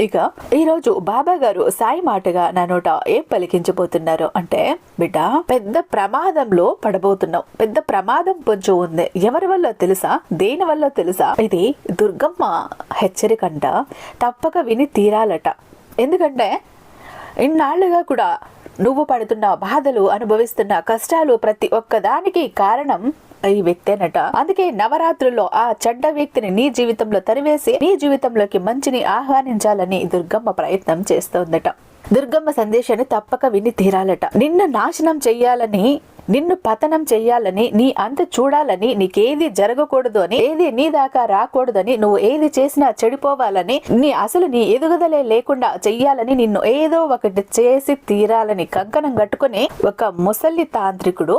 ఇక ఈరోజు బాబా గారు సాయి మాటగా నా నోట ఏం పలికించబోతున్నారు అంటే బిడ్డ పెద్ద ప్రమాదంలో పడబోతున్నావు. పెద్ద ప్రమాదం కొంచెం ఉంది. ఎవరి వల్ల తెలుసా? దేని వల్ల తెలుసా? ఇది దుర్గమ్మ హెచ్చరికంట. తప్పక విని తీరాలట. ఎందుకంటే ఇన్నాళ్ళుగా కూడా నువ్వు పడుతున్న బాధలు అనుభవిస్తున్న కష్టాలు ప్రతి ఒక్కదానికి కారణం ఈ వ్యక్తేనట అందుకే నవరాత్రుల్లో ఆ చెడ్డ వ్యక్తిని నీ జీవితంలో తరివేసి నీ జీవితంలోకి మంచిని ఆహ్వానించాలని దుర్గమ్మ ప్రయత్నం చేస్తోందట. దుర్గమ్మ సందేశాన్ని తప్పక విని తీరాలట. నిన్ను నాశనం చెయ్యాలని నిన్ను పతనం చెయ్యాలని నీ అంత చూడాలని నీకేది జరగకూడదు అని ఏది నీ దాకా రాకూడదని నువ్వు ఏది చేసినా చెడిపోవాలని నీ అసలు నీ ఎదుగుదలే లేకుండా చెయ్యాలని నిన్ను ఏదో ఒకటి చేసి తీరాలని కంకణం కట్టుకుని ఒక ముసలి తాంత్రికుడు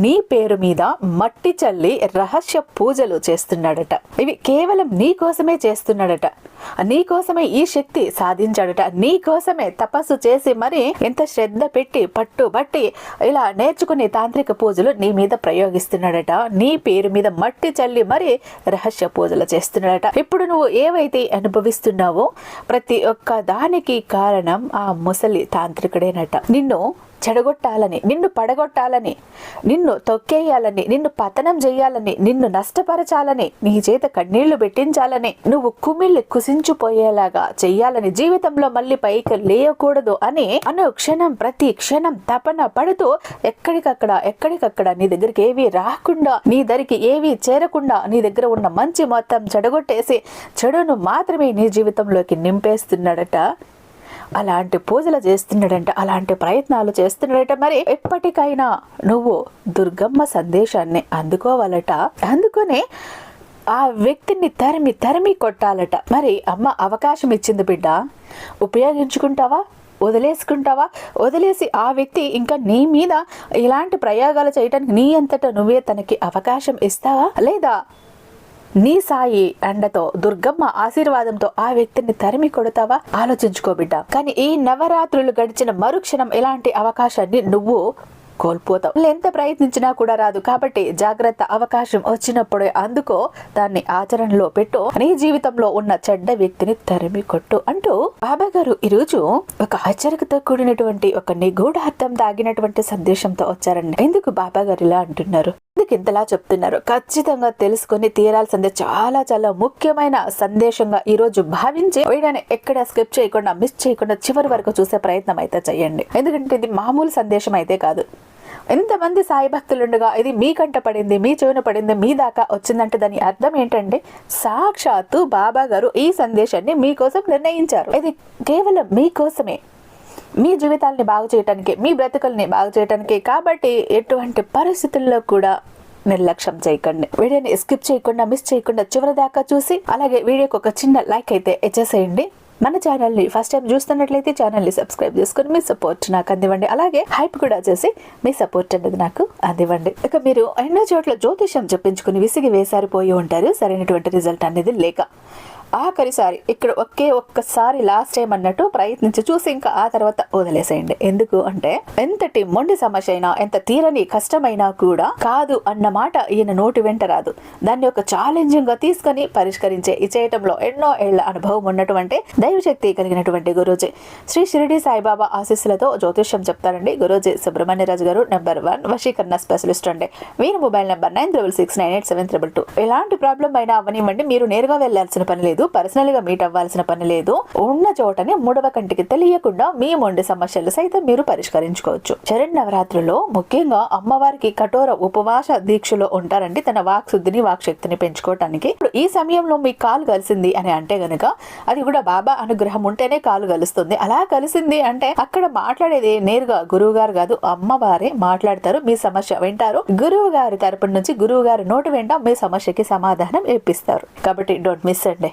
నీ పేరు మీద మట్టి చల్లి రహస్య పూజలు చేస్తున్నాడట. ఇవి కేవలం నీ కోసమే చేస్తున్నాడట. నీ కోసమే ఈ శక్తి సాధించాడట. నీ కోసమే తపస్సు చేసి మరి ఎంత శ్రద్ధ పెట్టి పట్టు బట్టి ఇలా నేర్చుకుని తాంత్రిక పూజలు నీ మీద ప్రయోగిస్తున్నాడట. నీ పేరు మీద మట్టి చల్లి మరి రహస్య పూజలు చేస్తున్నాడట. ఇప్పుడు నువ్వు ఏవైతే అనుభవిస్తున్నావో ప్రతి ఒక్క దానికి కారణం ఆ ముసలి తాంత్రికుడేనట. నిన్ను చెడగొట్టాలని నిన్ను పడగొట్టాలని నిన్ను తొక్కేయాలని నిన్ను పతనం చేయాలని నిన్ను నష్టపరచాలని నీ చేత కన్నీళ్ళు పెట్టించాలని నువ్వు కుమిళ్ళి కుసించిపోయేలాగా చెయ్యాలని జీవితంలో మళ్ళీ పైకి లేయకూడదు అని అను క్షణం ప్రతి క్షణం తపన పడుతూ ఎక్కడికక్కడ ఎక్కడికక్కడ నీ దగ్గరికి ఏవి రాకుండా నీ దరికి ఏవి చేరకుండా నీ దగ్గర ఉన్న మంచి మొత్తం చెడగొట్టేసి చెడును మాత్రమే నీ జీవితంలోకి నింపేస్తున్నాడట. అలాంటి పూజలు చేస్తున్నాడంట అలాంటి ప్రయత్నాలు చేస్తున్నాడట. మరి ఎప్పటికైనా నువ్వు దుర్గమ్మ సందేశాన్ని అందుకోవాలట. అందుకొని ఆ వ్యక్తిని తరిమి తరిమి కొట్టాలట. మరి అమ్మ అవకాశం ఇచ్చింది బిడ్డ. ఉపయోగించుకుంటావా? వదిలేసుకుంటావా? వదిలేసి ఆ వ్యక్తి ఇంకా నీ మీద ఇలాంటి ప్రయోగాలు చేయడానికి నీ అంతటా నువ్వే తనకి అవకాశం ఇస్తావా? లేదా నీ సాయి అండతో దుర్గమ్మ ఆశీర్వాదంతో ఆ వ్యక్తిని తరిమి కొడతావా? ఆలోచించుకో బిడ్డ. కానీ ఈ నవరాత్రులు గడిచిన మరుక్షణం ఇలాంటి అవకాశాన్ని నువ్వు కోల్పోతావు. ఎంత ప్రయత్నించినా కూడా రాదు. కాబట్టి జాగ్రత్త అవకాశం వచ్చినప్పుడే అందుకో దాన్ని ఆచరణలో పెట్టు. నీ జీవితంలో ఉన్న చెడ్డ వ్యక్తిని తరిమి కొట్టు అంటూ బాబా గారు ఈరోజు ఒక హెచ్చరికతో కూడినటువంటి ఒక నిగూఢార్థం దాగినటువంటి సందేశంతో వచ్చారండి. ఎందుకు బాబా గారు ఇలా అంటున్నారు? ఇంతలా చెప్తున్నారు. ఖచ్చితంగా తెలుసుకొని తీరాల్సిందే. చాలా చాలా ముఖ్యమైన సందేశంగా ఈ రోజు భావించి వీడియోని ఎక్కడ స్కిప్ చేయకుండా మిస్ చేయకుండా చివరి వరకు చూసే ప్రయత్నం అయితే చేయండి. ఎందుకంటే ఇది మామూలు సందేశం అయితే కాదు. ఎంతమంది సాయి భక్తులుండగా ఇది మీ కంట పడింది మీ చెవిన పడింది మీ దాకా వచ్చిందంటే దాని అర్థం ఏంటంటే సాక్షాత్తు బాబా గారు ఈ సందేశాన్ని మీకోసం నిర్ణయించారు. ఇది కేవలం మీకోసమే మీ జీవితాల్ని బాగు చేయటానికి మీ బ్రతుకుల్ని బాగు చేయటానికి కాబట్టి ఎటువంటి పరిస్థితుల్లో కూడా నిర్లక్ష్యం చేయకండి. వీడియోని స్కిప్ చేయకుండా మిస్ చేయకుండా చివరి దాకా చూసి అలాగే వీడియోకి ఒక చిన్న లైక్ అయితే ఇచ్చేసేయండి. మన ఛానల్ని ఫస్ట్ టైం చూస్తున్నట్లయితే ఛానల్ని సబ్స్క్రైబ్ చేసుకుని మీ సపోర్ట్ నాకు అందివ్వండి. అలాగే హైప్ కూడా చేసి మీ సపోర్ట్ అనేది నాకు అందివ్వండి. ఇక మీరు ఎన్నో చోట్ల జ్యోతిషం చెప్పించుకుని విసిగి వేసారిపోయి ఉంటారు. సరైనటువంటి రిజల్ట్ అనేది లేక. ఆఖరిసారి ఇక్కడ ఒకే ఒక్కసారి లాస్ట్ టైం అన్నట్టు ప్రయత్నించి చూసి ఇంకా ఆ తర్వాత వదిలేసేయండి. ఎందుకు అంటే ఎంతటి మొండి సమస్య అయినా ఎంత తీరని కష్టమైనా కూడా కాదు అన్న మాట ఈయన నోటి వెంట రాదు. దాన్ని ఒక ఛాలెంజింగ్గా తీసుకొని పరిష్కరించే ఈ చేయటంలో ఎన్నో ఏళ్ళ అనుభవం ఉన్నటువంటి దైవశక్తి కలిగినటువంటి గురూజీ. శ్రీ షిరిడి సాయిబాబా ఆశీస్సులతో జ్యోతిష్యం చెప్తారండి. గురూజీ సుబ్రహ్మణ్యరాజు గారు నెంబర్ వన్ వశీకరణ స్పెషలిస్ట్ అండి. వీరి mobile number nine triple six nine eight seven triple two ఎలాంటి ప్రాబ్లం అయినా అవనివ్వండి మీరు నేరుగా వెళ్ళాల్సిన పని లేదు. పర్సనల్గా మీట్ అవ్వాల్సిన పని లేదు. ఉన్న చోటనే మూడవ కంటికి తెలియకుండా మీ మొండి సమస్యలు సైతం మీరు పరిష్కరించుకోవచ్చు. చరణ్ నవరాత్రులో ముఖ్యంగా అమ్మవారికి కఠోర ఉపవాస దీక్షలో ఉంటారండి. తన వాక్ శుద్ధిని వాక్ శక్తిని పెంచుకోవటానికి. ఇప్పుడు ఈ సమయంలో మీ కాలు కలిసింది అని అంటే గనుక అది కూడా బాబా అనుగ్రహం ఉంటేనే కాలు కలుస్తుంది. అలా కలిసింది అంటే అక్కడ మాట్లాడేది నేరుగా గురువు గారు కాదు అమ్మవారే మాట్లాడతారు మీ సమస్య వింటారు. గురువు గారి తరపు నుంచి గురువు గారి నోటి వెంట మీ సమస్యకి సమాధానం ఇప్పిస్తారు. కాబట్టి డోంట్ మిస్ అండి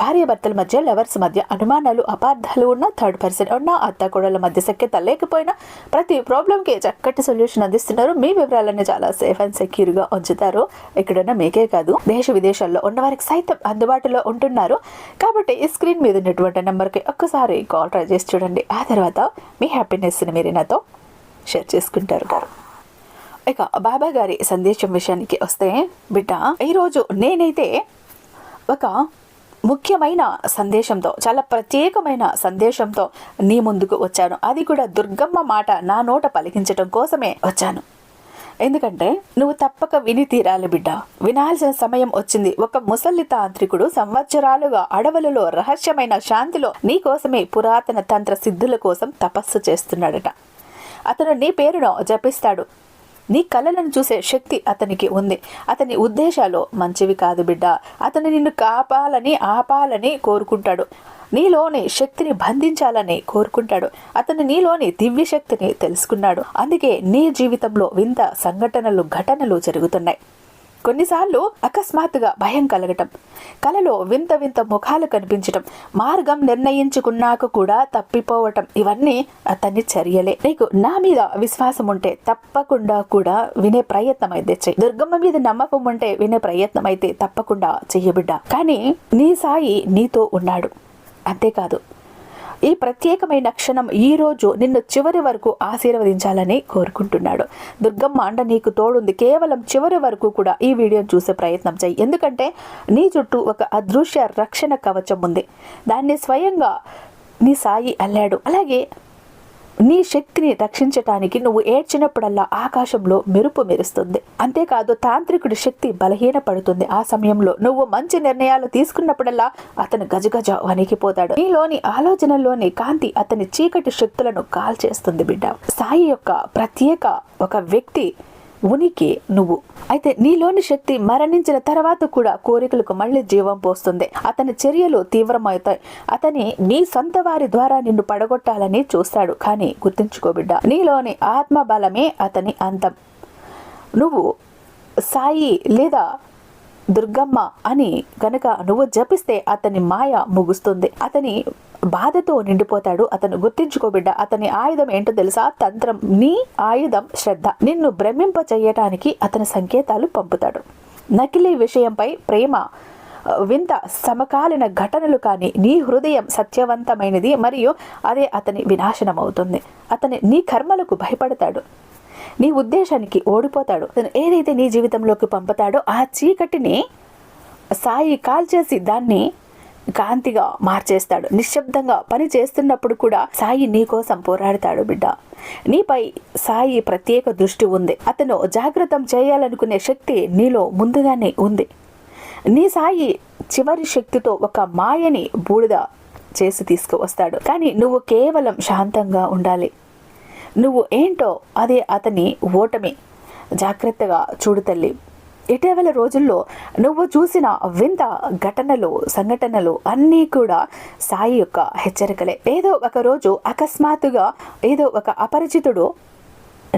భార్యాభర్తల మధ్య లవర్స్ మధ్య అనుమానాలు అపార్థాలు ఉన్న థర్డ్ పర్సన్ ఉన్న అత్త కొడల మధ్య సఖ్యత లేకపోయినా ప్రతి ప్రాబ్లంకి చక్కటి సొల్యూషన్ అందిస్తున్నారు. మీ వివరాలను చాలా సేఫ్ అండ్ సెక్యూర్గా ఉంచుతారు. ఇక్కడున్న మీకే కాదు. దేశ విదేశాల్లో ఉన్న వారికి సైతం అందుబాటులో ఉంటున్నారు. కాబట్టి ఈ స్క్రీన్ మీద ఉన్నటువంటి నెంబర్కి ఒక్కసారి కాల్ ట్రై చేసి చూడండి. ఆ తర్వాత మీ హ్యాపీనెస్ని మీరు నాతో షేర్ చేసుకుంటారు. ఇక బాబా గారి సందేశం విషయానికి వస్తే బిడ్డ ఈరోజు నేనైతే ఒక ముఖ్యమైన సందేశంతో చాలా ప్రత్యేకమైన సందేశంతో నీ ముందుకు వచ్చాను. అది కూడా దుర్గమ్మ మాట నా నోట పలికించడం కోసమే వచ్చాను. ఎందుకంటే నువ్వు తప్పక విని తీరాలి బిడ్డ. వినాల్సిన సమయం వచ్చింది. ఒక ముసలి తాంత్రికుడు సంవత్సరాలుగా అడవులలో రహస్యమైన శాంతిలో నీ కోసమే పురాతన తంత్ర సిద్ధుల కోసం తపస్సు చేస్తున్నాడట. అతను నీ పేరును జపిస్తాడు. నీ కళలను చూసే శక్తి అతనికి ఉంది. అతని ఉద్దేశాలు మంచివి కాదు బిడ్డ. అతను నిన్ను కాపాలని ఆపాలని కోరుకుంటాడు. నీలోని శక్తిని బంధించాలని కోరుకుంటాడు. అతను నీలోని దివ్య శక్తిని తెలుసుకున్నాడు. అందుకే నీ జీవితంలో వింత సంఘటనలు ఘటనలు జరుగుతున్నాయి. కొన్నిసార్లు అకస్మాత్తుగా భయం కలగటం కలలో వింత వింత ముఖాలు కనిపించటం మార్గం నిర్ణయించుకున్నాక కూడా తప్పిపోవటం ఇవన్నీ అతని చర్యలే. నీకు నా మీద విశ్వాసం ఉంటే తప్పకుండా కూడా వినే ప్రయత్నం అయితే చెయ్యి. దుర్గమ్మ మీద నమ్మకం ఉంటే వినే ప్రయత్నం అయితే తప్పకుండా చెయ్యబిడ్డా కానీ నీ సాయి నీతో ఉన్నాడు. అంతేకాదు ఈ ప్రత్యేకమైన క్షణం ఈ రోజు నిన్ను చివరి వరకు ఆశీర్వదించాలని కోరుకుంటున్నాడు. దుర్గమ్మ అండ నీకు తోడుంది. కేవలం చివరి వరకు కూడా ఈ వీడియోను చూసే ప్రయత్నం చేయి. ఎందుకంటే నీ చుట్టూ ఒక అదృశ్య రక్షణ కవచం ఉంది. దాన్ని స్వయంగా నీ సాయి అల్లాడు. అలాగే నీ శక్తిని రక్షించటానికి నువ్వు ఏడ్చినప్పుడల్లా ఆకాశంలో మెరుపు మెరుస్తుంది. అంతేకాదు తాంత్రికుడి శక్తి బలహీనపడుతుంది. ఆ సమయంలో నువ్వు మంచి నిర్ణయాలు తీసుకున్నప్పుడల్లా అతను గజగజ వణికిపోతాడు. నీలోని ఆలోచనలోని కాంతి అతని చీకటి శక్తులను కాల్చేస్తుంది బిడ్డ. సాయి యొక్క ప్రత్యేక ఒక వ్యక్తి ఉనికి నువ్వు. అయితే నీలోని శక్తి మరణించిన తర్వాత కూడా కోరికలకు మళ్ళీ జీవం పోస్తుంది. అతని చర్యలు తీవ్రమవుతాయి. అతని నీ సొంత వారి ద్వారా నిన్ను పడగొట్టాలని చూస్తాడు. కానీ గుర్తుంచుకో బిడ్డ నీలోని ఆత్మ బలమే అతని అంతం. నువ్వు సాయి లేదా దుర్గమ్మ అని గనక నువ్వు జపిస్తే అతని మాయ ముగుస్తుంది. అతని బాధతో నిండిపోతాడు. అతను గుర్తించుకోబిడ్డ అతని ఆయుధం ఏంటో తెలుసా? తంత్రం నీ ఆయుధం శ్రద్ధ. నిన్ను భ్రమింప చేయటానికి అతని సంకేతాలు పంపుతాడు. నకిలీ విషయంపై ప్రేమ వింత సమకాలీన ఘటనలు కానీ నీ హృదయం సత్యవంతమైనది మరియు అదే అతని వినాశనం అవుతుంది అతని నీ కర్మలకు భయపడతాడు. నీ ఉద్దేశానికి ఓడిపోతాడు. ఏదైతే నీ జీవితంలోకి పంపుతాడో ఆ చీకటిని సాయి కాల్చేసి దాన్ని కాంతిగా మార్చేస్తాడు. నిశ్శబ్దంగా పని చేస్తున్నప్పుడు కూడా సాయి నీ కోసం పోరాడతాడు బిడ్డ. నీపై సాయి ప్రత్యేక దృష్టి ఉంది. అతను జాగ్రత్తం చేయాలనుకునే శక్తి నీలో ముందుగానే ఉంది. నీ సాయి చివరి శక్తితో ఒక మాయని బూడిద చేసి తీసుకువస్తాడు. కానీ నువ్వు కేవలం శాంతంగా ఉండాలి. నువ్వు ఏంటో అదే అతని ఓటమి. జాగ్రత్తగా చూడు తల్లి. ఇటీవల రోజుల్లో నువ్వు చూసిన వింత ఘటనలు సంఘటనలు అన్నీ కూడా సాయి యొక్క హెచ్చరికలే. ఏదో ఒక రోజు అకస్మాత్తుగా ఏదో ఒక అపరిచితుడు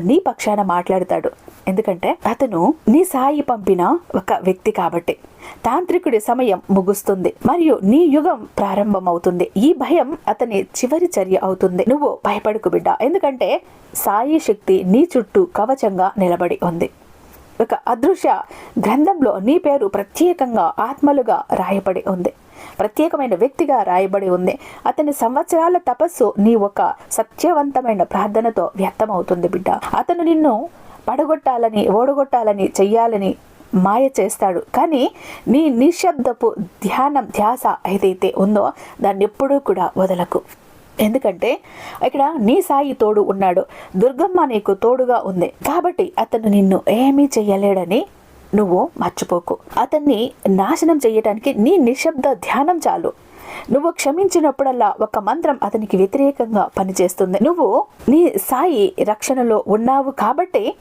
నీ పక్షాన మాట్లాడతాడు. ఎందుకంటే అతను నీ సాయి పంపిన ఒక వ్యక్తి కాబట్టి. తాంత్రికుడి సమయం ముగుస్తుంది మరియు నీ యుగం ప్రారంభమవుతుంది. ఈ భయం అతని చివరి చర్య అవుతుంది. నువ్వు భయపడుకు బిడ్డ. ఎందుకంటే సాయి శక్తి నీ చుట్టూ కవచంగా నిలబడి ఉంది. ఒక అదృశ్య గ్రంథంలో నీ పేరు ప్రత్యేకంగా ఆత్మలుగా రాయబడి ఉంది. ప్రత్యేకమైన వ్యక్తిగా రాయబడి ఉంది. అతని సంవత్సరాల తపస్సు నీ ఒక సత్యవంతమైన ప్రార్థనతో వ్యక్తమవుతుంది బిడ్డ. అతను నిన్ను పడగొట్టాలని ఓడగొట్టాలని చెయ్యాలని మాయ చేస్తాడు. కానీ నీ నిశ్శబ్దపు ధ్యానం ధ్యాస ఏదైతే ఉందో దాన్ని ఎప్పుడూ కూడా వదలకు. ఎందుకంటే ఇక్కడ నీ సాయి తోడు ఉన్నాడు. దుర్గమ్మ నీకు తోడుగా ఉంది. కాబట్టి అతను నిన్ను ఏమీ చెయ్యలేడని నువ్వు మర్చిపోకు. అతన్ని నాశనం చేయటానికి నీ నిశ్శబ్ద ధ్యానం చాలు. నువ్వు క్షమించినప్పుడల్లా ఒక మంత్రం అతనికి వ్యతిరేకంగా పనిచేస్తుంది. నువ్వు నీ సాయి రక్షణలో ఉన్నావు కాబట్టి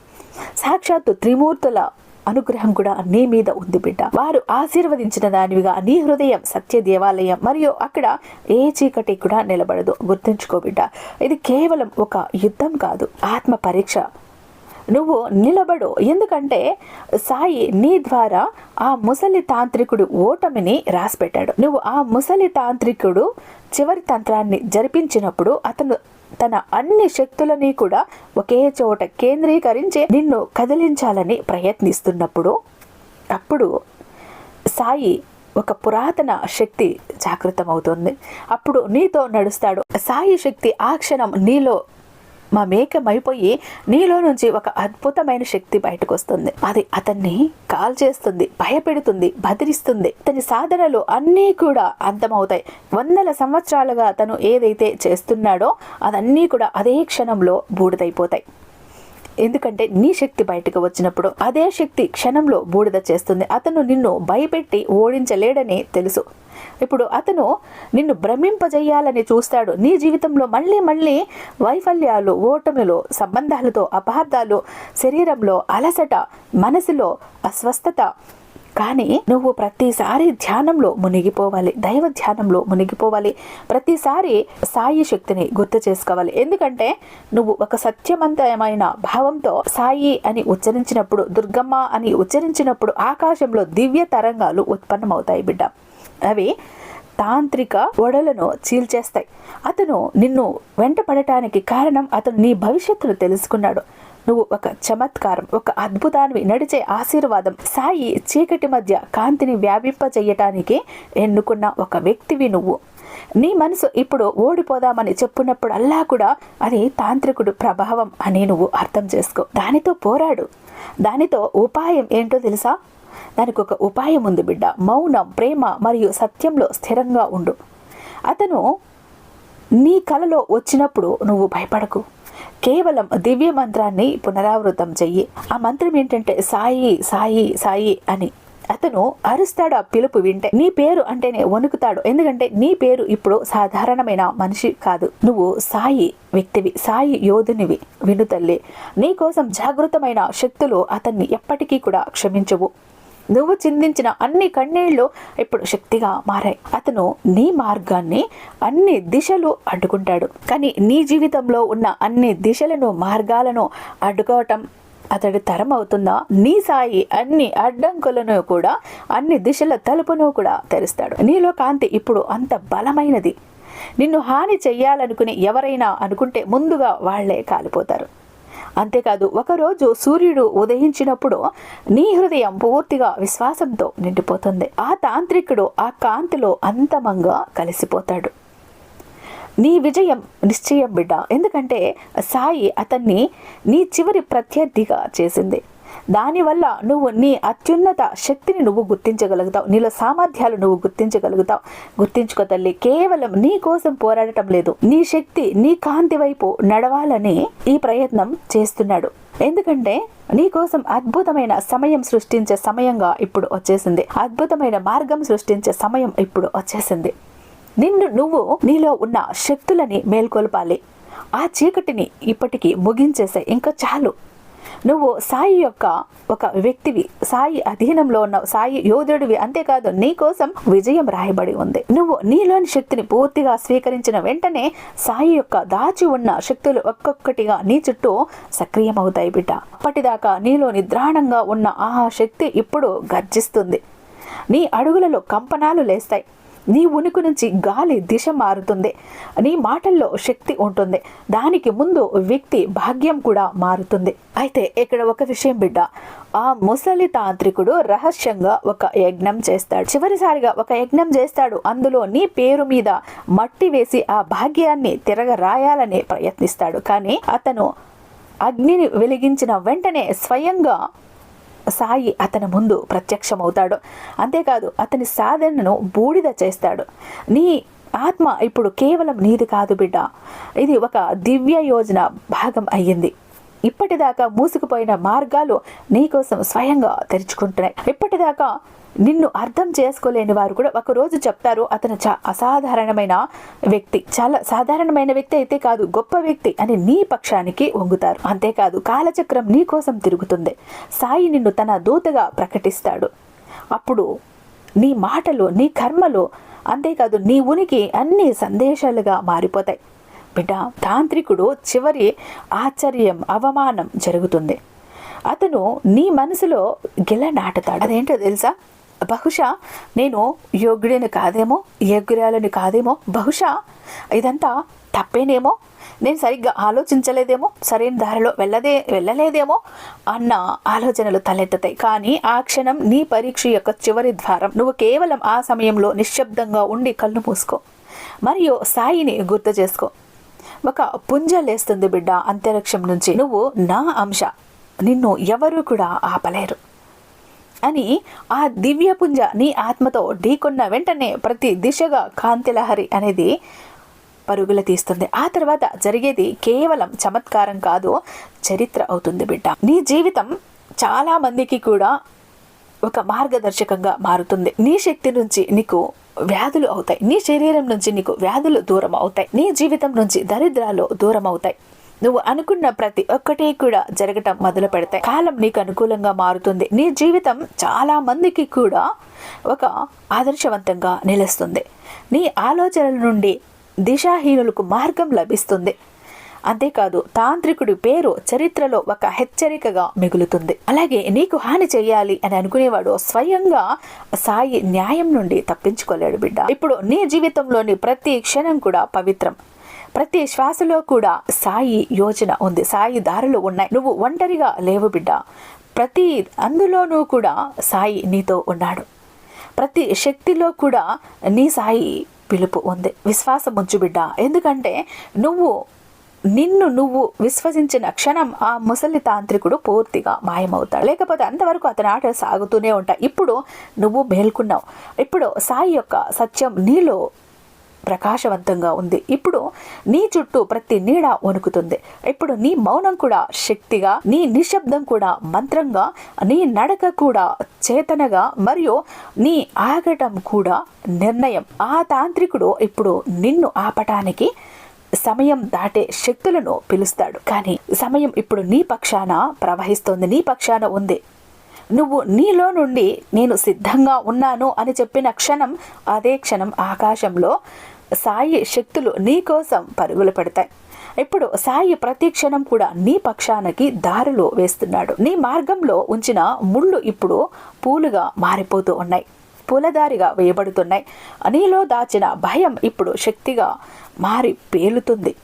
సాక్షాత్తు త్రిమూర్తుల అనుగ్రహం కూడా నీ మీద ఉంది బిడ్డ. వారు ఆశీర్వదించిన దానివిగా నీ హృదయం సత్య దేవాలయం మరియు అక్కడ ఏ చీకటి కూడా నిలబడదు. గుర్తుంచుకో బిడ్డ ఇది కేవలం ఒక యుద్ధం కాదు ఆత్మ పరీక్ష. నువ్వు నిలబడు ఎందుకంటే సాయి నీ ద్వారా ఆ ముసలి తాంత్రికుడు ఓటమిని రాసిపెట్టాడు. నువ్వు ఆ ముసలి తాంత్రికుడు చివరి తంత్రాన్ని జరిపించినప్పుడు అతను తన అన్ని శక్తులని కూడా ఒకే చోట కేంద్రీకరించి నిన్ను కదిలించాలని ప్రయత్నిస్తున్నప్పుడు అప్పుడు సాయి ఒక పురాతన శక్తి జాగృతమవుతుంది. అప్పుడు నీతో నడుస్తాడు. సాయి శక్తి ఆ క్షణం నీలో మా మేకమైపోయి నీలో నుంచి ఒక అద్భుతమైన శక్తి బయటకు వస్తుంది అది అతన్ని కాల్ చేస్తుంది భయపెడుతుంది బదిరిస్తుంది. అతని సాధనలు అన్నీ కూడా అంతమవుతాయి. వందల సంవత్సరాలుగా తను ఏదైతే చేస్తున్నాడో అదన్నీ కూడా అదే క్షణంలో బూడిదైపోతాయి. ఎందుకంటే నీ శక్తి బయటకు వచ్చినప్పుడు అదే శక్తి క్షణంలో బూడిద చేస్తుంది. అతను నిన్ను భయపెట్టి ఓడించలేడని తెలుసు. ఇప్పుడు అతను నిన్ను భ్రమింపజేయాలని చూస్తాడు. నీ జీవితంలో మళ్ళీ మళ్ళీ వైఫల్యాలు ఓటమిలో సంబంధాలతో అపార్థాలు శరీరంలో అలసట మనసులో అస్వస్థత కానీ నువ్వు ప్రతిసారి ధ్యానంలో మునిగిపోవాలి దైవ ధ్యానంలో మునిగిపోవాలి. ప్రతిసారి సాయి శక్తిని గుర్తు చేసుకోవాలి. ఎందుకంటే నువ్వు ఒక సత్యవంతమైన భావంతో సాయి అని ఉచ్చరించినప్పుడు దుర్గమ్మ అని ఉచ్చరించినప్పుడు ఆకాశంలో దివ్య తరంగాలు ఉత్పన్నమవుతాయి బిడ్డ. అవి తాంత్రిక ఒడలను చీల్చేస్తాయి. అతను నిన్ను వెంట పడటానికి కారణం అతను నీ భవిష్యత్తును తెలుసుకున్నాడు. నువ్వు ఒక చమత్కారం ఒక అద్భుతాన్ని నడిచే ఆశీర్వాదం. సాయి చీకటి మధ్య కాంతిని వ్యాపింపజేయటానికి ఎన్నుకున్న ఒక వ్యక్తివి నువ్వు. నీ మనసు ఇప్పుడు ఓడిపోదామని చెప్పున్నప్పుడల్లా కూడా అది తాంత్రికుడు ప్రభావం అని నువ్వు అర్థం చేసుకో. దానితో పోరాడు. దానితో ఉపాయం ఏంటో తెలుసా? దానికి ఒక ఉపాయం ఉంది బిడ్డ. మౌనం ప్రేమ మరియు సత్యంలో స్థిరంగా ఉండు. అతను నీ కలలో వచ్చినప్పుడు నువ్వు భయపడకు. కేవలం దివ్య మంత్రాన్ని పునరావృతం చెయ్యి. ఆ మంత్రం ఏంటంటే సాయి సాయి సాయి అని. అతను అరుస్తాడు ఆ పిలుపు వింటే. నీ పేరు అంటేనే వణుకుతాడు. ఎందుకంటే నీ పేరు ఇప్పుడు సాధారణమైన మనిషి కాదు. నువ్వు సాయి వ్యక్తివి సాయి యోధునివి. వినుతల్లి నీ కోసం జాగృతమైన శక్తులు అతన్ని ఎప్పటికీ కూడా క్షమించవు. నువ్వు చిందించిన అన్ని కన్నీళ్ళు ఇప్పుడు శక్తిగా మారాయి. అతను నీ మార్గాన్ని అన్ని దిశలు అడ్డుకుంటాడు. కానీ నీ జీవితంలో ఉన్న అన్ని దిశలను మార్గాలను అడ్డుకోవటం అతడి తరం అవుతుందా? నీ సాయి అన్ని అడ్డంకులను కూడా అన్ని దిశల తలుపును కూడా తెరుస్తాడు. నీలో కాంతి ఇప్పుడు అంత బలమైనది. నిన్ను హాని చెయ్యాలనుకుని ఎవరైనా అనుకుంటే ముందుగా వాళ్ళే కాలిపోతారు. అంతేకాదు ఒకరోజు సూర్యుడు ఉదయించినప్పుడు నీ హృదయం పూర్తిగా విశ్వాసంతో నిండిపోతుంది. ఆ తాంత్రికుడు ఆ కాంతిలో అంతమంగా కలిసిపోతాడు. నీ విజయం నిశ్చయం బిడ్డ. ఎందుకంటే సాయి అతన్ని నీ చివరి ప్రత్యర్థిగా చేసింది. దానివల్ల నువ్వు నీ అత్యున్నత శక్తిని నువ్వు గుర్తించగలుగుతావు. నీలో సామర్థ్యాలు నువ్వు గుర్తించగలుగుతావు. గుర్తించుకో తల్లి కేవలం నీ కోసం పోరాడటం లేదు. నీ శక్తి నీ కాంతి వైపు నడవాలని ఈ ప్రయత్నం చేస్తున్నాడు. ఎందుకంటే నీ కోసం అద్భుతమైన సమయం సృష్టించే సమయంగా ఇప్పుడు వచ్చేసింది. అద్భుతమైన మార్గం సృష్టించే సమయం ఇప్పుడు వచ్చేసింది. నిన్ను నువ్వు నీలో ఉన్న శక్తులని మేల్కొల్పాలి. ఆ చీకటిని ఇప్పటికీ ముగించేసే ఇంకా చాలు. నువ్వు సాయి యొక్క ఒక వ్యక్తివి సాయి అధీనంలో ఉన్న సాయి యోధుడివి అంతేకాదు నీ కోసం విజయం రాయబడి ఉంది. నువ్వు నీలోని శక్తిని పూర్తిగా స్వీకరించిన వెంటనే సాయి యొక్క దాచి ఉన్న శక్తులు ఒక్కొక్కటిగా నీ చుట్టూ సక్రియమవుతాయి బిడ్డ. అప్పటిదాకా నీలో నిద్రాణంగా ఉన్న ఆ శక్తి ఇప్పుడు గర్జిస్తుంది. నీ అడుగులలో కంపనాలు లేస్తాయి. నీ ఉనికి నుంచి గాలి దిశ మారుతుంది. నీ మాటల్లో శక్తి ఉంటుంది. దానికి ముందు వ్యక్తి భాగ్యం కూడా మారుతుంది. అయితే ఇక్కడ ఒక విషయం బిడ్డ ఆ ముసలి తాంత్రికుడు రహస్యంగా ఒక యజ్ఞం చేస్తాడు. చివరిసారిగా ఒక యజ్ఞం చేస్తాడు. అందులో నీ పేరు మీద మట్టి వేసి ఆ భాగ్యాన్ని తిరగ రాయాలని ప్రయత్నిస్తాడు. కానీ అతను అగ్నిని వెలిగించిన వెంటనే స్వయంగా సాయి అతని ముందు ప్రత్యక్షమవుతాడు. అంతేకాదు అతని సాధనను బూడిద చేస్తాడు. నీ ఆత్మ ఇప్పుడు కేవలం నీది కాదు బిడ్డ. ఇది ఒక దివ్య యోజన భాగం అయ్యింది. ఇప్పటిదాకా మూసుకుపోయిన మార్గాలు నీకోసం స్వయంగా తెరుచుకుంటున్నాయి. ఇప్పటిదాకా నిన్ను అర్థం చేసుకోలేని వారు కూడా ఒకరోజు చెప్తారు. అతను చా అసాధారణమైన వ్యక్తి. చాలా సాధారణమైన వ్యక్తి అయితే కాదు గొప్ప వ్యక్తి అని నీ పక్షానికి వంగుతారు. అంతేకాదు కాలచక్రం నీ కోసం తిరుగుతుంది. సాయి నిన్ను తన దూతగా ప్రకటిస్తాడు. అప్పుడు నీ మాటలు నీ కర్మలు అంతేకాదు నీ ఉనికి అన్ని సందేశాలుగా మారిపోతాయి. బిడ్డ తాంత్రికుడు చివరి ఆశ్చర్యం అవమానం జరుగుతుంది. అతను నీ మనసులో గిల నాటుతాడు. అదేంటో తెలుసా? బహుశా నేను యోగ్యుడిని కాదేమో యోగ్యురాలని కాదేమో బహుశా ఇదంతా తప్పేనేమో నేను సరిగ్గా ఆలోచించలేదేమో సరైన దారిలో వెళ్ళదే వెళ్ళలేదేమో అన్న ఆలోచనలు తలెత్తుతాయి. కానీ ఆ క్షణం నీ పరీక్ష యొక్క చివరి ద్వారం. నువ్వు కేవలం ఆ సమయంలో నిశ్శబ్దంగా ఉండి కళ్ళు మూసుకో. మరియు సాయిని గుర్తు చేసుకో. ఒక పుంజ లేస్తుంది బిడ్డ అంతరిక్షం నుంచి. నువ్వు నా అంశ. నిన్ను ఎవరు కూడా ఆపలేరు. అని ఆ దివ్యపుంజ నీ ఆత్మతో ఢీకొన్న వెంటనే ప్రతి దిశగా కాంతిలహరి అనేది పరుగుల తీస్తుంది. ఆ తర్వాత జరిగేది కేవలం చమత్కారం కాదు చరిత్ర అవుతుంది బిడ్డ. నీ జీవితం చాలా మందికి కూడా ఒక మార్గదర్శకంగా మారుతుంది. నీ శక్తి నుంచి నీకు వ్యాధులు అవుతాయి. నీ శరీరం నుంచి నీకు వ్యాధులు దూరం అవుతాయి నీ జీవితం నుంచి దరిద్రాలు దూరం అవుతాయి నువ్వు అనుకున్న ప్రతి ఒక్కటి కూడా జరగటం మొదలు పెడతాయి. కాలం నీకు అనుకూలంగా మారుతుంది. నీ జీవితం చాలా మందికి కూడా ఒక ఆదర్శవంతంగా నిలుస్తుంది. నీ ఆలోచనల నుండి దిశాహీనులకు మార్గం లభిస్తుంది. అంతేకాదు తాంత్రికుడి పేరు చరిత్రలో ఒక హెచ్చరికగా మిగులుతుంది. అలాగే నీకు హాని చేయాలి అని అనుకునేవాడు స్వయంగా సాయి న్యాయం నుండి తప్పించుకోలేడు బిడ్డ. ఇప్పుడు నీ జీవితంలోని ప్రతి క్షణం కూడా పవిత్రం. ప్రతి శ్వాసలో కూడా సాయి యోజన ఉంది. సాయి దారులు ఉన్నాయి. నువ్వు ఒంటరిగా లేవు బిడ్డ. ప్రతి అందులోనూ కూడా సాయి నీతో ఉన్నాడు. ప్రతి శక్తిలో కూడా నీ సాయి పిలుపు ఉంది. విశ్వాసం ఉంచు బిడ్డ. ఎందుకంటే నువ్వు నిన్ను నువ్వు విశ్వసించిన క్షణం ఆ ముసలి తాంత్రికుడు పూర్తిగా మాయమవుతాడు. లేకపోతే అంతవరకు అతని ఆట సాగుతూనే ఉంటాయి. ఇప్పుడు నువ్వు మేల్కున్నావు. ఇప్పుడు సాయి యొక్క సత్యం నీలో ప్రకాశవంతంగా ఉంది. ఇప్పుడు నీ చుట్టూ ప్రతి నీడ వణుకుతుంది. ఇప్పుడు నీ మౌనం కూడా శక్తిగా నీ నిశ్శబ్దం కూడా మంత్రంగా నీ నడక కూడా చేతనగా మరియు నీ ఆగటం కూడా నిర్ణయం. ఆ తాంత్రికుడు ఇప్పుడు నిన్ను ఆపటానికి సమయం దాటే శక్తులను పిలుస్తాడు. కానీ సమయం ఇప్పుడు నీ పక్షాన ప్రవహిస్తోంది నీ పక్షాన ఉంది. నువ్వు నీలో నుండి నేను సిద్ధంగా ఉన్నాను అని చెప్పిన క్షణం అదే క్షణం ఆకాశంలో సాయి శక్తులు నీ కోసం పరుగులు పెడతాయి. ఇప్పుడు సాయి ప్రతి క్షణం కూడా నీ పక్షానికి దారులు వేస్తున్నాడు. నీ మార్గంలో ఉంచిన ముళ్ళు ఇప్పుడు పూలుగా మారిపోతూ ఉన్నాయి. పూలదారిగా వేయబడుతున్నాయి. నీలో దాచిన భయం ఇప్పుడు శక్తిగా మారి పేలుతుంది.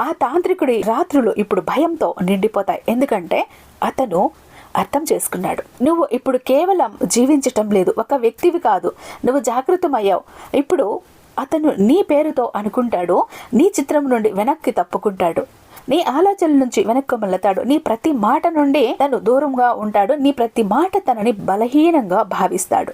ఆ తాంత్రికుడి రాత్రులు ఇప్పుడు భయంతో నిండిపోతాయి. ఎందుకంటే అతను అర్థం చేసుకున్నాడు. నువ్వు ఇప్పుడు కేవలం జీవించటం లేదు. ఒక వ్యక్తివి కాదు. నువ్వు జాగృతమయ్యావు. ఇప్పుడు అతను నీ పేరుతో అనుకుంటాడు నీ చిత్రం నుండి వెనక్కి తప్పుకుంటాడు నీ ఆలోచనల నుంచి వెనక్కు మళ్ళతాడు నీ ప్రతి మాట నుండి తను దూరంగా ఉంటాడు నీ ప్రతి మాట తనని బలహీనంగా భావిస్తాడు.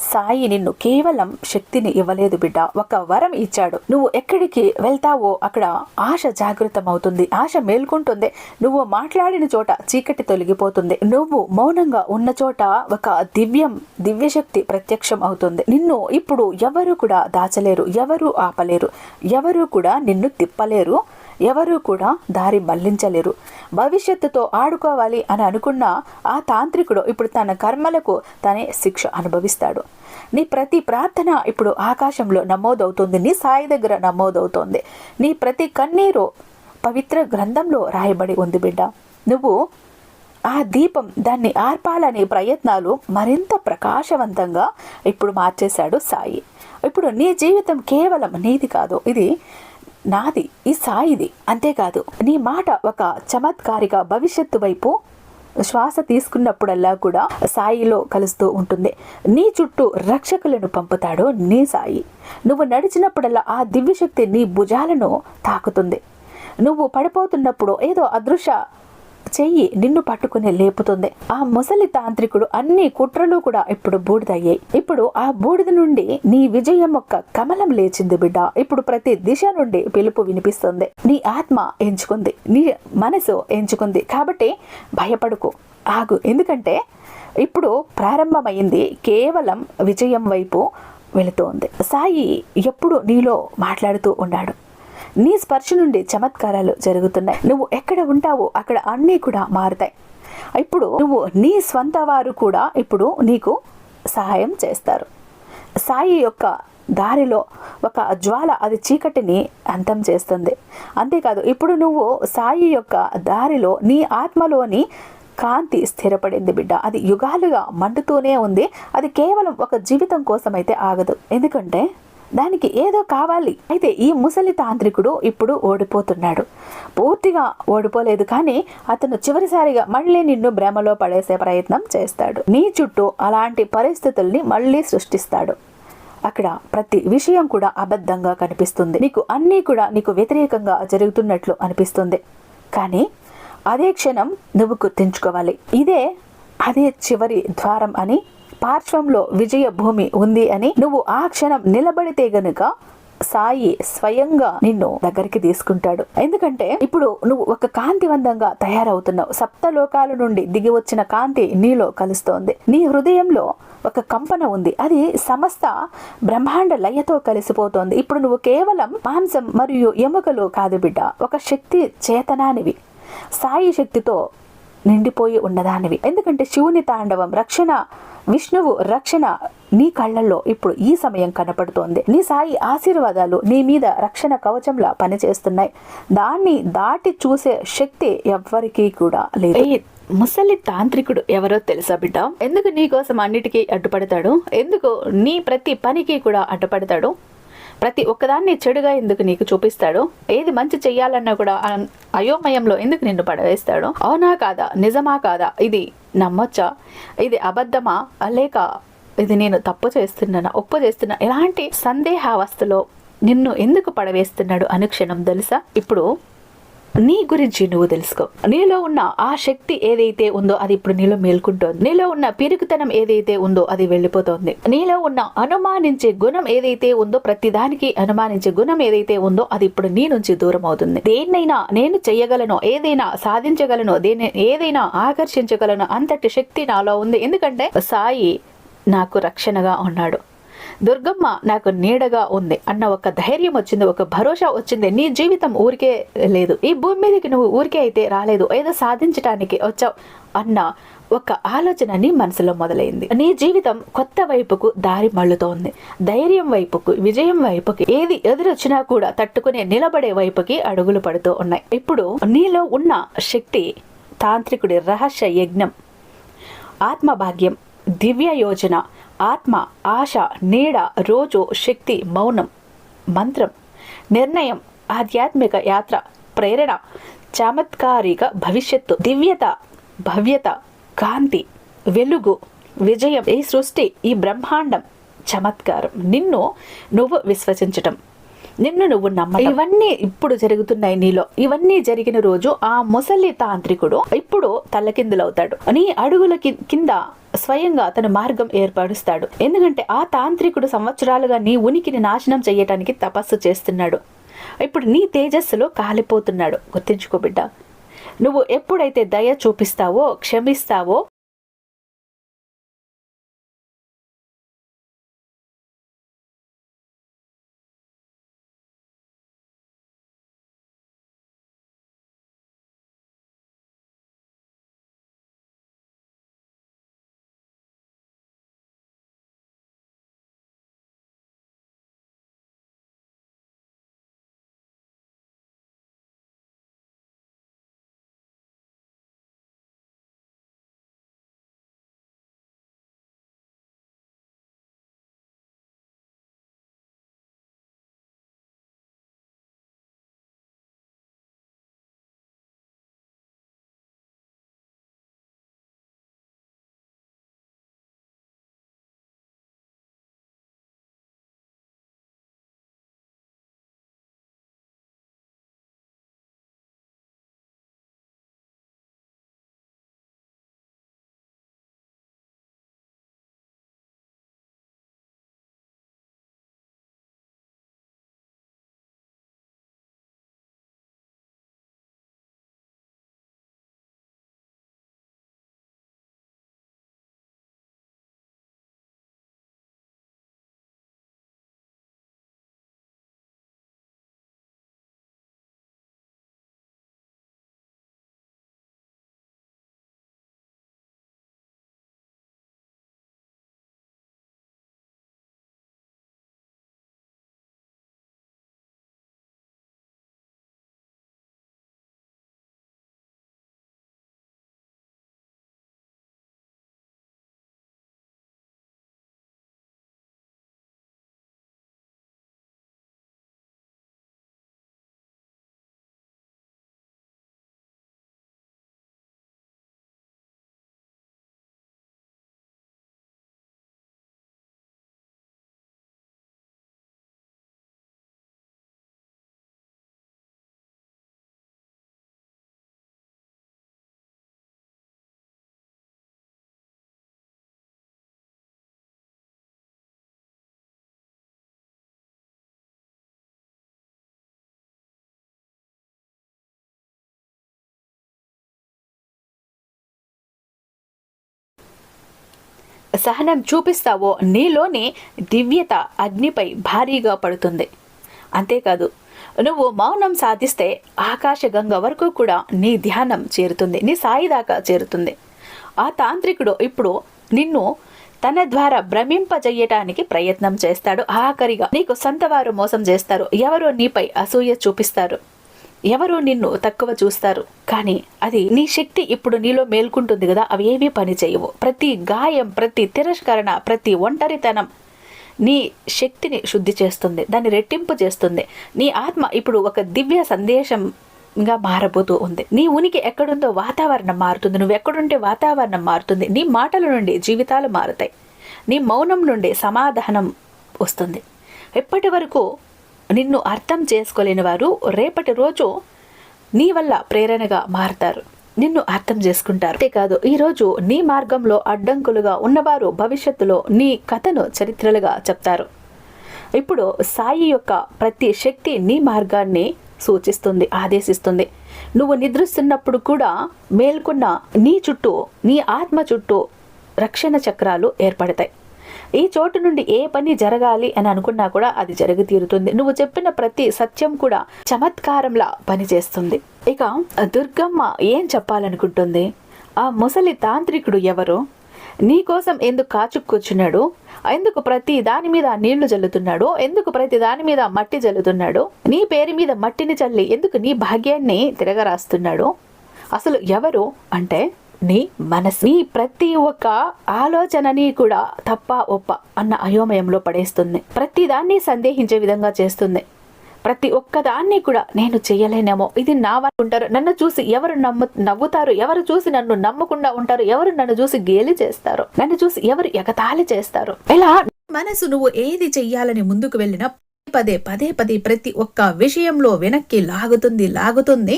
సాయి నిన్ను కేవలం శక్తిని ఇవ్వలేదు బిడ్డ. ఒక వరం ఇచ్చాడు. నువ్వు ఎక్కడికి వెళ్తావో అక్కడ ఆశ జాగృతం అవుతుంది ఆశ మేల్కుంటుంది. నువ్వు మాట్లాడిన చోట చీకటి తొలగిపోతుంది. నువ్వు మౌనంగా ఉన్న చోట ఒక దివ్యం దివ్యశక్తి ప్రత్యక్షం అవుతుంది. నిన్ను ఇప్పుడు ఎవరు కూడా దాచలేరు. ఎవరు ఆపలేరు. ఎవరు కూడా నిన్ను తిప్పలేరు. ఎవరూ కూడా దారి మళ్ళించలేరు. భవిష్యత్తుతో ఆడుకోవాలి అని అనుకున్న ఆ తాంత్రికుడు ఇప్పుడు తన కర్మలకు తనే శిక్ష అనుభవిస్తాడు. నీ ప్రతి ప్రార్థన ఇప్పుడు ఆకాశంలో నమోదవుతుంది. నీ సాయి దగ్గర నమోదవుతోంది. నీ ప్రతి కన్నీరు పవిత్ర గ్రంథంలో రాయబడి ఉంది బిడ్డ. నువ్వు ఆ దీపం దాన్ని ఆర్పాలనే ప్రయత్నాలు మరింత ప్రకాశవంతంగా ఇప్పుడు మార్చేశాడు సాయి. ఇప్పుడు నీ జీవితం కేవలం నీది కాదు. ఇది నాది ఈ సాయిది. అంతేకాదు నీ మాట ఒక చమత్కారిక భవిష్యత్తు వైపు శ్వాస తీసుకున్నప్పుడల్లా కూడా సాయిలో కలుస్తూ ఉంటుంది. నీ చుట్టూ రక్షకులను పంపుతాడు నీ సాయి. నువ్వు నడిచినప్పుడల్లా ఆ దివ్యశక్తి నీ భుజాలను తాకుతుంది. నువ్వు పడిపోతున్నప్పుడు ఏదో అదృశ్య చెయ్యి నిన్ను పట్టుకుని లేపుతుంది. ఆ ముసలి తాంత్రికుడు అన్ని కుట్రలు కూడా ఇప్పుడు బూడిదయ్యాయి. ఇప్పుడు ఆ బూడిద నుండి నీ విజయం యొక్క కమలం లేచింది బిడ్డ. ఇప్పుడు ప్రతి దిశ నుండి పిలుపు వినిపిస్తుంది. నీ ఆత్మ ఎంచుకుంది. నీ మనసు ఎంచుకుంది. కాబట్టి భయపడుకు. ఆగు. ఎందుకంటే ఇప్పుడు ప్రారంభమైంది. కేవలం విజయం వైపు వెళుతోంది. సాయి ఎప్పుడు నీలో మాట్లాడుతూ ఉన్నాడు. నీ స్పర్శ నుండి చమత్కారాలు జరుగుతున్నాయి. నువ్వు ఎక్కడ ఉంటావో అక్కడ అన్నీ కూడా మారుతాయి. ఇప్పుడు నువ్వు నీ స్వంత వారు కూడా ఇప్పుడు నీకు సహాయం చేస్తారు. సాయి యొక్క దారిలో ఒక జ్వాల అది చీకటిని అంతం చేస్తుంది. అంతేకాదు ఇప్పుడు నువ్వు సాయి యొక్క దారిలో నీ ఆత్మలోని కాంతి స్థిరపడింది బిడ్డ. అది యుగాలుగా మండుతూనే ఉంది. అది కేవలం ఒక జీవితం కోసం అయితే ఆగదు. ఎందుకంటే దానికి ఏదో కావాలి. అయితే ఈ ముసలి తాంత్రికుడు ఇప్పుడు ఓడిపోతున్నాడు. పూర్తిగా ఓడిపోలేదు కానీ అతను చివరిసారిగా మళ్ళీ నిన్ను భ్రమలో పడేసే ప్రయత్నం చేస్తాడు. నీ చుట్టూ అలాంటి పరిస్థితుల్ని మళ్ళీ సృష్టిస్తాడు. అక్కడ ప్రతి విషయం కూడా అబద్ధంగా కనిపిస్తుంది. నీకు అన్నీ కూడా నీకు వ్యతిరేకంగా జరుగుతున్నట్లు అనిపిస్తుంది. కానీ అదే క్షణం నువ్వు గుర్తించుకోవాలి. ఇదే అదే చివరి ద్వారం అని పార్శ్వంలో విజయ భూమి ఉంది అని నువ్వు ఆ క్షణం నిలబడితే గనుక సాయి స్వయంగా నిన్ను దగ్గరికి తీసుకుంటాడు. ఎందుకంటే ఇప్పుడు నువ్వు ఒక కాంతివంతంగా తయారవుతున్నావు. సప్త లోకాల నుండి దిగి వచ్చిన కాంతి నీలో కలుస్తోంది. నీ హృదయంలో ఒక కంపన ఉంది. అది సమస్త బ్రహ్మాండ లయతో కలిసిపోతోంది. ఇప్పుడు నువ్వు కేవలం మాంసం మరియు ఎముకలు కాదు బిడ్డ. ఒక శక్తి చేతనానివి. సాయి శక్తితో నిండిపోయి ఉన్నదానివి. ఎందుకంటే శివుని తాండవం రక్షణ విష్ణువు రక్షణ నీ కళ్ళల్లో ఇప్పుడు ఈ సమయం కనపడుతోంది. నీ సాయి ఆశీర్వాదాలు నీ మీద రక్షణ కవచంలా పనిచేస్తున్నాయి. దాన్ని దాటి చూసే శక్తి ఎవ్వరికీ కూడా లేదు. ముసలి తాంత్రికుడు ఎవరో తెలుసా బిడ్డ? ఎందుకు నీ కోసం అన్నిటికీ అడ్డుపడతాడు? ఎందుకు నీ ప్రతి పనికి కూడా అడ్డుపడతాడు? ప్రతి ఒక్కదాన్ని చెడుగా ఎందుకు నీకు చూపిస్తాడు? ఏది మంచి చెయ్యాలన్నా కూడా అయోమయంలో ఎందుకు నిన్ను పడవేస్తాడు? అవునా కాదా? నిజమా కాదా? ఇది నమ్మొచ్చా? ఇది అబద్ధమా? లేక ఇది నేను తప్పు చేస్తున్నానా? ఒప్పు చేస్తున్నా? ఎలాంటి సందేహావస్థలో నిన్ను ఎందుకు పడవేస్తున్నాడు? అనుక్షణం తెలుసా? ఇప్పుడు నీ గురించి నువ్వు తెలుసుకో. నీలో ఉన్న ఆ శక్తి ఏదైతే ఉందో అది ఇప్పుడు నీలో మేల్కుంటోంది. నీలో ఉన్న పిరుగుతనం ఏదైతే ఉందో అది వెళ్ళిపోతోంది. నీలో ఉన్న అనుమానించే గుణం ఏదైతే ఉందో ప్రతిదానికి అనుమానించే గుణం ఏదైతే ఉందో అది ఇప్పుడు నీ నుంచి దూరం అవుతుంది దేన్నైనా నేను చెయ్యగలను ఏదైనా సాధించగలను దేని ఏదైనా ఆకర్షించగలను అంతటి శక్తి నాలో ఉంది. ఎందుకంటే సాయి నాకు రక్షణగా ఉన్నాడు. దుర్గమ్మ నాకు నీడగా ఉంది అన్న ఒక ధైర్యం వచ్చింది ఒక భరోసా వచ్చింది. నీ జీవితం ఊరికే లేదు. ఈ భూమి మీదకి నువ్వు ఊరికే అయితే రాలేదు. ఏదో సాధించటానికి వచ్చావు అన్న ఒక ఆలోచన నీ మనసులో మొదలైంది. నీ జీవితం కొత్త వైపుకు దారి మళ్ళుతోంది. ధైర్యం వైపుకు విజయం వైపుకి ఏది ఎదురొచ్చినా కూడా తట్టుకునే నిలబడే వైపుకి అడుగులు పడుతూ ఉన్నాయి. ఇప్పుడు నీలో ఉన్న శక్తి తాంత్రికుడి రహస్య యజ్ఞం ఆత్మభాగ్యం దివ్య యోజన ఆత్మ ఆశ నీడ రోజు శక్తి మౌనం మంత్రం నిర్ణయం ఆధ్యాత్మిక యాత్ర ప్రేరణ చమత్కారిక భవిష్యత్తు దివ్యత భవ్యత కాంతి వెలుగు విజయం ఈ సృష్టి ఈ బ్రహ్మాండం చమత్కారం. నిన్ను నువ్వు విశ్వసించటం. నిన్ను నువ్వు నమ్మ ఇవన్నీ ఇప్పుడు జరుగుతున్నాయి నీలో. ఇవన్నీ జరిగిన రోజు ఆ ముసలి తాంత్రికుడు ఇప్పుడు తల్లకిందులవుతాడు. నీ అడుగుల కింద స్వయంగా తన మార్గం ఏర్పరుస్తాడు. ఎందుకంటే ఆ తాంత్రికుడు సంవత్సరాలుగా నీ ఉనికిని నాశనం చేయటానికి తపస్సు చేస్తున్నాడు. ఇప్పుడు నీ తేజస్సులో కాలిపోతున్నాడు. గుర్తించుకో బిడ్డ. నువ్వు ఎప్పుడైతే దయ చూపిస్తావో క్షమిస్తావో సహనం చూపిస్తావో నీలోని దివ్యత అగ్నిపై భారీగా పడుతుంది. అంతేకాదు నువ్వు మౌనం సాధిస్తే ఆకాశగంగ వరకు కూడా నీ ధ్యానం చేరుతుంది నీ సాయి దాకా చేరుతుంది. ఆ తాంత్రికుడు ఇప్పుడు నిన్ను తన ద్వారా భ్రమింపజేయటానికి ప్రయత్నం చేస్తాడు. ఆఖరిగా నీకు సొంతవారు మోసం చేస్తారు. ఎవరో నీపై అసూయ చూపిస్తారు. ఎవరు నిన్ను తక్కువ చూస్తారు. కానీ అది నీ శక్తి ఇప్పుడు నీలో మేల్కుంటుంది కదా అవి ఏవీ పని చేయవు. ప్రతి గాయం ప్రతి తిరస్కరణ ప్రతి ఒంటరితనం నీ శక్తిని శుద్ధి చేస్తుంది దాన్ని రెట్టింపు చేస్తుంది. నీ ఆత్మ ఇప్పుడు ఒక దివ్య సందేశంగా మారబోతూ ఉంది. నీ ఉనికి ఎక్కడుందో వాతావరణం మారుతుంది. నువ్వు ఎక్కడుంటే వాతావరణం మారుతుంది. నీ మాటల నుండి జీవితాలు మారుతాయి. నీ మౌనం నుండి సమాధానం వస్తుంది. ఎప్పటి వరకు నిన్ను అర్థం చేసుకోలేని వారు రేపటి రోజు నీ వల్ల ప్రేరణగా మారతారు. నిన్ను అర్థం చేసుకుంటారు. అంతేకాదు ఈరోజు నీ మార్గంలో అడ్డంకులుగా ఉన్నవారు భవిష్యత్తులో నీ కథను చరిత్రలుగా చెప్తారు. ఇప్పుడు సాయి యొక్క ప్రతి శక్తి నీ మార్గాన్ని సూచిస్తుంది ఆదేశిస్తుంది. నువ్వు నిద్రిస్తున్నప్పుడు కూడా మేల్కొన్న నీ చుట్టూ నీ ఆత్మ చుట్టూ రక్షణ చక్రాలు ఏర్పడతాయి. ఈ చోటు నుండి ఏ పని జరగాలి అని అనుకున్నా కూడా అది జరిగి తీరుతుంది నువ్వు చెప్పిన ప్రతి సత్యం కూడా చమత్కారంలా పనిచేస్తుంది. ఇక దుర్గమ్మ ఏం చెప్పాలనుకుంటుంది? ఆ ముసలి తాంత్రికుడు ఎవరు? నీ కోసం ఎందుకు కాచుక్కూర్చున్నాడు ఎందుకు ప్రతి దాని మీద నీళ్ళు జల్లుతున్నాడు? ఎందుకు ప్రతి దాని మీద మట్టి జల్లుతున్నాడు? నీ పేరు మీద మట్టిని చల్లి ఎందుకు నీ భాగ్యాన్ని తిరగరాస్తున్నాడు? అసలు ఎవరు? అంటే నీ మనసు. నీ ప్రతి ఒక్క ఆలోచనని కూడా తప్ప ఒప్ప అన్న అయోమయంలో పడేస్తుంది. ప్రతి దాన్ని సందేహించే విధంగా చేస్తుంది. ప్రతి ఒక్కదాన్ని కూడా నేను చేయలేనేమో. ఇది నా ఉంటారు. నన్ను చూసి ఎవరు నమ్ము నవ్వుతారు? ఎవరు చూసి నన్ను నమ్మకుండా ఉంటారు? ఎవరు నన్ను చూసి గేలి చేస్తారు? నన్ను చూసి ఎవరు ఎగతాళి చేస్తారు? ఇలా మనసు నువ్వు ఏది చెయ్యాలని ముందుకు వెళ్ళినా పదే పదే పదే ప్రతి ఒక్క విషయంలో వెనక్కి లాగుతుంది లాగుతుంది.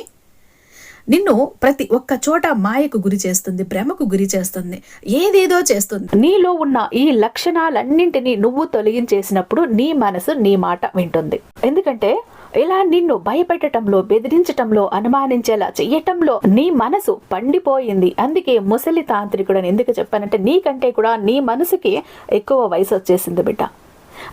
నిన్ను ప్రతి ఒక్క చోట మాయకు గురి చేస్తుంది భ్రమకు గురి చేస్తుంది ఏదేదో చేస్తుంది. నీలో ఉన్న ఈ లక్షణాలన్నింటినీ నువ్వు తొలగించేసినప్పుడు నీ మనసు నీ మాట వింటుంది. ఎందుకంటే ఇలా నిన్ను భయపెట్టడంలో బెదిరించటంలో అనుమానించేలా చెయ్యటంలో నీ మనసు పండిపోయింది. అందుకే ముసలి తాంత్రికుడని ఎందుకు చెప్పానంటే నీకంటే కూడా నీ మనసుకి ఎక్కువ వయసు వచ్చేసింది బిడ్డ.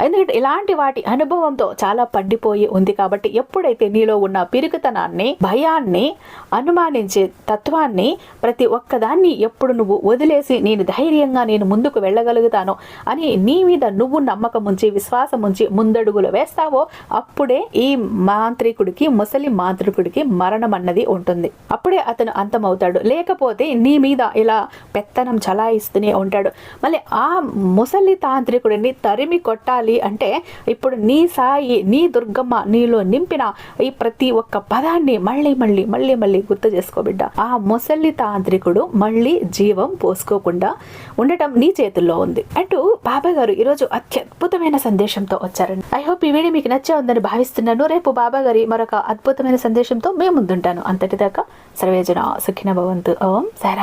ఎందుకంటే ఇలాంటి వాటి అనుభవంతో చాలా పండిపోయి ఉంది కాబట్టి ఎప్పుడైతే నీలో ఉన్న పిరుగుతనాన్ని భయాన్ని అనుమానించే తత్వాన్ని ప్రతి ఒక్కదాన్ని ఎప్పుడు నువ్వు వదిలేసి నేను ధైర్యంగా నేను ముందుకు వెళ్ళగలుగుతాను అని నీ మీద నువ్వు నమ్మకం ఉంచి విశ్వాసం ఉంచి ముందడుగులు వేస్తావో అప్పుడే ఈ మాంత్రికుడికి ముసలి మాంత్రికుడికి మరణం అన్నది ఉంటుంది. అప్పుడే అతను అంతమవుతాడు. లేకపోతే నీ మీద ఇలా పెత్తనం చలాయిస్తూనే ఉంటాడు. మళ్ళీ ఆ ముసలి తాంత్రికుడిని తరిమి కొట్టాలి చేయాలి అంటే ఇప్పుడు నీ సాయి నీ దుర్గమ్మ నీలో నింపిన ఈ ప్రతి ఒక్క పదాన్ని మళ్ళీ మళ్ళీ మళ్ళీ మళ్ళీ గుర్తు చేసుకోబిడ్డ ఆ ముసలి తాంత్రికుడు మళ్ళీ జీవం పోసుకోకుండా ఉండటం నీ చేతుల్లో ఉంది. అంటూ బాబా గారు ఈరోజు అత్యద్భుతమైన సందేశంతో వచ్చారండి ఐ హోప్ ఈ వీడియో మీకు నచ్చే ఉందని భావిస్తున్నాను. రేపు బాబా గారి మరొక అద్భుతమైన సందేశంతో మేము ముందుంటాను. అంతటిదాకా సర్వేజన సుఖిన భవంతు. ఓం సారా